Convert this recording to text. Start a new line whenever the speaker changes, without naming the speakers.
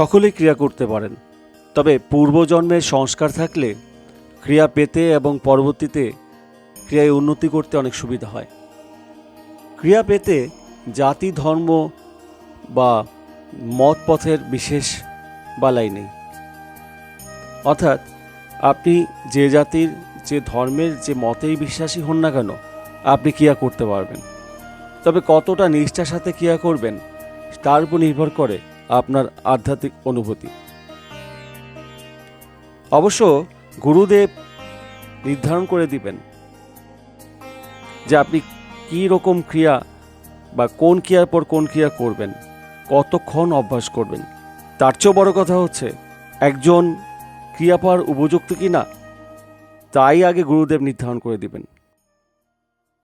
সকলেই ক্রিয়া করতে পারেন। তবে পূর্বজন্মের সংস্কার থাকলে ক্রিয়া পেতে এবং পরবর্তীতে ক্রিয়ায় উন্নতি করতে অনেক সুবিধা হয়। ক্রিয়া পেতে জাতি, ধর্ম বা মত পথের বিশেষ বালাই নেই। অর্থাৎ আপনি যে জাতির, যে ধর্মের, যে মতেই বিশ্বাসী হন না কেন, আপনি ক্রিয়া করতে পারবেন। তবে কতটা নিষ্ঠার সাথে ক্রিয়া করবেন, তার উপর নির্ভর করে আপনার আধ্যাত্মিক অনুভূতি। অবশ্য গুরুদেব নির্ধারণ করে দিবেন যে আপনি কী রকম ক্রিয়া বা কোন ক্রিয়ার পর কোন ক্রিয়া করবেন, কতক্ষণ অভ্যাস করবেন। তার চেয়েও বড় কথা হচ্ছে, একজন ক্রিয়া পাওয়ার উপযুক্ত কি না তাই আগে গুরুদেব নির্ধারণ করে দিবেন।